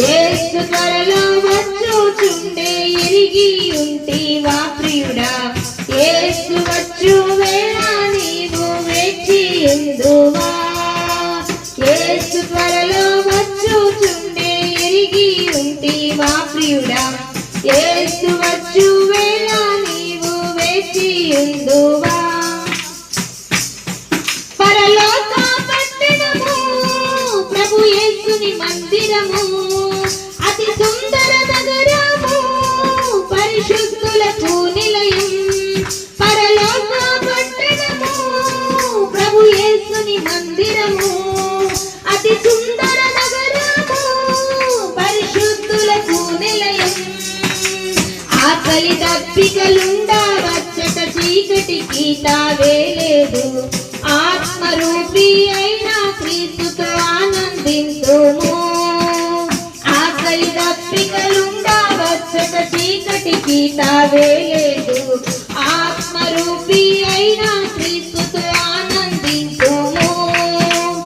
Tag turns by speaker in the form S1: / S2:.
S1: ఏసు త్వరలో వచ్చుచుండే ఎరిగి ఉంటివా ప్రియుడా. ఏసు వచ్చు వేళ నీవు వేచి ఉందువా ఏసు త్వరలో వచ్చుచుండే ఎరిగి ఉంటివా ప్రియుడా. ఏసు వచ్చు వేళ నీవు వేచి ఉందువా మందిరము అతి సుందర నగరము పరిశుద్ధులకు నిలయం. ఆకలి దప్పికలుండవచ్చట చీకటికి తావే లేదు ఆత్మరూపి అయిన క్రీస్తుతో ఆనందించుము. ఆకలి దప్పికలుండవచ్చట చీకటికి తావే లేదు